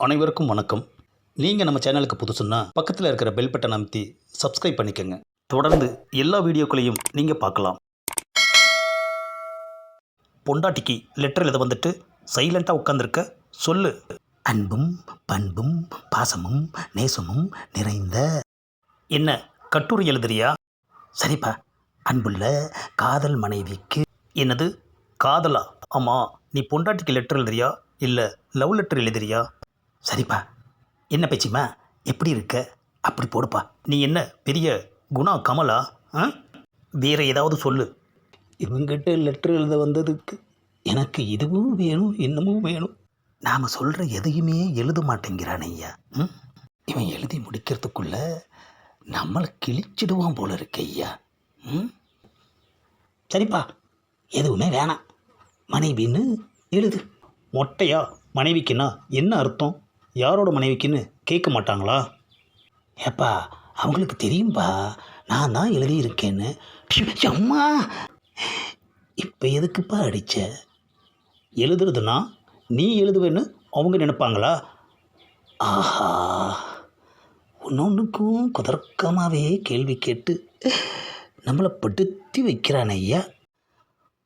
அனைவருக்கும் வணக்கம். நீங்கள் நம்ம சேனலுக்கு புதுசுன்னா பக்கத்தில் இருக்கிற பெல் பட்டன் அமைத்தி சப்ஸ்கிரைப் பண்ணிக்கோங்க. தொடர்ந்து எல்லா வீடியோக்களையும் நீங்கள் பார்க்கலாம். பொண்டாட்டிக்கு லெட்டர் எழுத வந்துட்டு சைலண்ட்டாக உட்காந்துருக்க சொல்லு. அன்பும் பண்பும் பாசமும் நேசமும் நிறைந்த என்ன கட்டுரை எழுதுறியா? சரிப்பா. அன்புள்ள காதல் மனைவிக்கு என்னது? காதலா? ஆமாம் நீ பொண்டாட்டிக்கு லெட்டர் எழுதுறியா? இல்லை லவ் லெட்டர் எழுதுறியா? சரிப்பா. என்ன பேச்சுமா எப்படி இருக்க? அப்படி போடுப்பா. நீ என்ன பெரிய குணா கமலா ஆ? வேற ஏதாவது சொல்லு. இவங்கிட்ட லெட்டர் எழுத வந்ததுக்கு எனக்கு இதுவும் வேணும் இன்னமும் வேணும். நாம் சொல்கிற எதையுமே எழுத மாட்டேங்கிறான் ஐயா. ம்? இவன் எழுதி முடிக்கிறதுக்குள்ள நம்மளை கிழிச்சிடுவான் போல இருக்கு ஐயா. ம்? சரிப்பா. எதுவுமே வேணாம். மனைவின்னு எழுது. மொட்டையா? மனைவிக்குன்னா என்ன அர்த்தம்? யாரோட மனைவிக்குன்னு கேட்க மாட்டாங்களா? ஏப்பா அவங்களுக்கு தெரியும்பா. நான் தான் எழுதியிருக்கேன்னு. அம்மா. இப்போ எதுக்குப்பா அடித்த எழுதுறதுனா நீ எழுதுவேன்னு அவங்க நினைப்பாங்களா? ஆஹா. ஒன்னொன்றுக்கும் குதர்க்கமாகவே கேள்வி கேட்டு நம்மளை படுத்தி வைக்கிறான் ஐயா.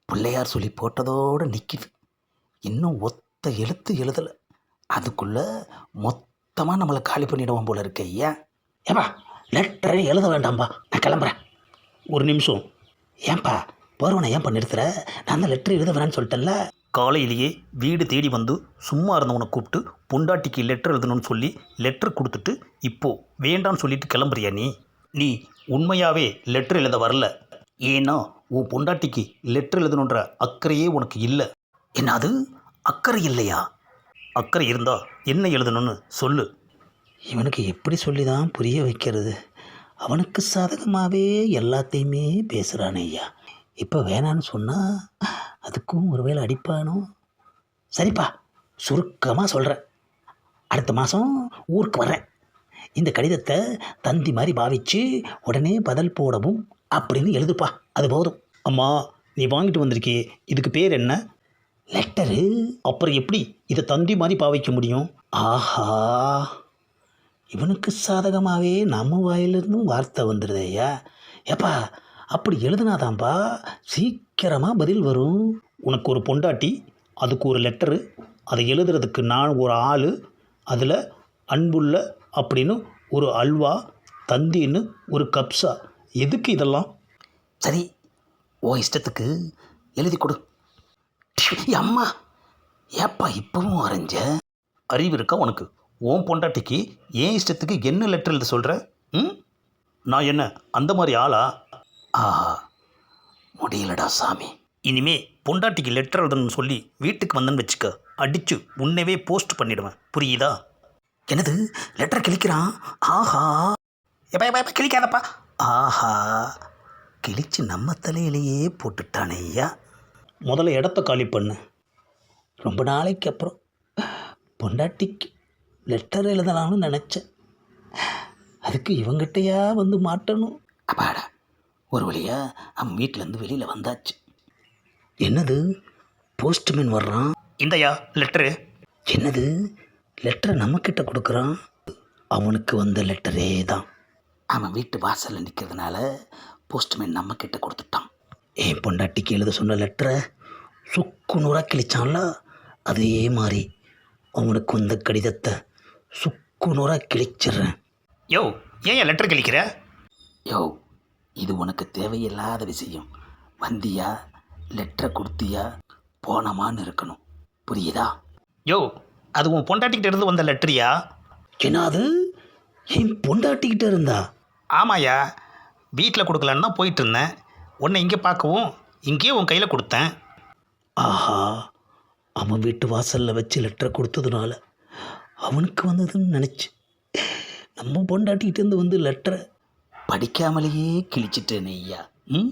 பிள்ளையார் சொல்லி போட்டதோடு நிற்கிது இன்னும் ஒத்த எழுத்து எழுதலை. அதுக்குள்ளே மொத்தமாக நம்மளை காலி பண்ணிவிடுவோம் போல இருக்கு ஐயா. ஏப்பா லெட்டரே எழுத வேண்டாம்பா. நான் கிளம்புறேன். ஒரு நிமிஷம். ஏன்பா போகிறவனை ஏன் நிறுத்துற? நான் தான் லெட்டர் எழுத வேணான்னு சொல்லிட்டேன்ல. காலையிலேயே வீடு தேடி வந்து சும்மா இருந்தவனை கூப்பிட்டு பொண்டாட்டிக்கு லெட்டர் எழுதணும்னு சொல்லி லெட்டர் கொடுத்துட்டு இப்போது வேண்டான்னு சொல்லிட்டு கிளம்புறியா நீ? நீ உண்மையாகவே லெட்டர் எழுத வரல. ஏன்னா உன் பொண்டாட்டிக்கு லெட்டர் எழுதணுன்ற அக்கறையே உனக்கு இல்லை. என்னது? அக்கறை இல்லையா? அக்கறை இருந்தா என்ன எழுதணும்னு சொல்லு. இவனுக்கு எப்படி சொல்லி தான் புரிய வைக்கிறது? அவனுக்கு சாதகமாகவே எல்லாத்தையுமே பேசுகிறானே ஐயா. இப்போ வேணான்னு சொன்னால் அதுக்கும் ஒருவேளை அடிப்பானோ? சரிப்பா சுருக்கமாக சொல்கிறேன் அடுத்த மாதம் ஊருக்கு வர்றேன். இந்த கடிதத்தை தந்தி மாதிரி பாவிச்சு உடனே பதில் போடவும் அப்படின்னு எழுதுப்பா. அது போதும். அம்மா நீ வாங்கிட்டு வந்திருக்கியே. இதுக்கு பேர் என்ன? லெட்டரு? அப்புறம் எப்படி இதை தந்தி மாதிரி பாவிக்க முடியும்? ஆஹா. இவனுக்கு சாதகமாகவே நம்ம வாயிலிருந்தும் வார்த்தை வந்துடுது ஐயா. ஏப்பா அப்படி எழுதுனாதான்ப்பா சீக்கிரமாக பதில் வரும். உனக்கு ஒரு பொண்டாட்டி அதுக்கு ஒரு லெட்டரு அதை எழுதுறதுக்கு நான் ஒரு ஆள் அதில் அன்புள்ள அப்படின்னு ஒரு அல்வா தந்தின்னு ஒரு கப்ஸா எதுக்கு இதெல்லாம்? சரி ஓ இஷ்டத்துக்கு எழுதி கொடு. அம்மா. ஏப்பா இப்பவும் வரைஞ்ச அறிவு இருக்கா உனக்கு? உன் பொண்டாட்டிக்கு ஏன் இஷ்டத்துக்கு என்ன லெட்டர் எழுத சொல்கிற ம்? நான் என்ன அந்த மாதிரி ஆளா? ஆஹா. முடியலடா சாமி. இனிமே பொண்டாட்டிக்கு லெட்டர் எழுதணும்னு சொல்லி வீட்டுக்கு வந்தேன்னு வச்சுக்க. அடித்து உன்னவே போஸ்ட் பண்ணிடுவேன். புரியுதா? என்னது? லெட்டர் கிழிக்கிறான்? ஆஹா. எப்பா எப்பா எப்பா கிழிக்காதப்பா. ஆஹா. கிழிச்சு நம்ம தலையிலேயே போட்டுட்டானே ஐயா. முதல்ல இடத்த காலி பண்ணு. ரொம்ப நாளைக்கு அப்புறம் பொண்டாட்டிக்கு லெட்டர் எழுதலாம்னு நினச்சேன். அதுக்கு இவங்கிட்டையா வந்து மாட்டணும்? அப்பாடா ஒரு வழியா அவன் வீட்டிலேருந்து வெளியில் வந்தாச்சு. என்னது? போஸ்ட்மேன் வர்றான்? இந்தயா லெட்டரு என்னது? லெட்டரை நம்மக்கிட்ட கொடுக்குறான்? அவனுக்கு வந்த லெட்டரே தான். அவன் வீட்டு வாசலில் நிற்கிறதுனால போஸ்ட்மேன் நம்மக்கிட்ட கொடுத்துட்டான். என் பொண்டாட்டிக்கு எழுத சொன்ன லெட்டரை சுக்கு நூறாக கிழிச்சான்ல? அதே மாதிரி அவனுக்கு வந்த கடிதத்தை சுக்கு நூறாக கிழிச்சிடுறேன். யோ ஏன் லெட்டர் கிழிக்கிற? யோ இது உனக்கு தேவையில்லாத விஷயம். வந்தியா? லெட்டரை கொடுத்தியா? போனமான்னு இருக்கணும். புரியுதா? யோ அது உன் பொண்டாட்டிக்கிட்ட இருந்து வந்த லெட்டரியா என்னது என் பொண்டாட்டிக்கிட்ட இருந்தா? ஆமாயா வீட்டில் கொடுக்கலான்னு தான் போயிட்டு இருந்தேன். உன்னை இங்கே பார்க்கவும் இங்கேயே உன் கையில் கொடுத்தேன். ஆஹா அவன் வீட்டு வாசலில் வச்சு லெட்டரை கொடுத்ததுனால அவனுக்கு வந்ததுன்னு நினச்சி நம்ம பொண்டாட்டிகிட்டேருந்து வந்து லெட்டரை படிக்காமலேயே கிழிச்சிட்டேனே ஐயா. ம்?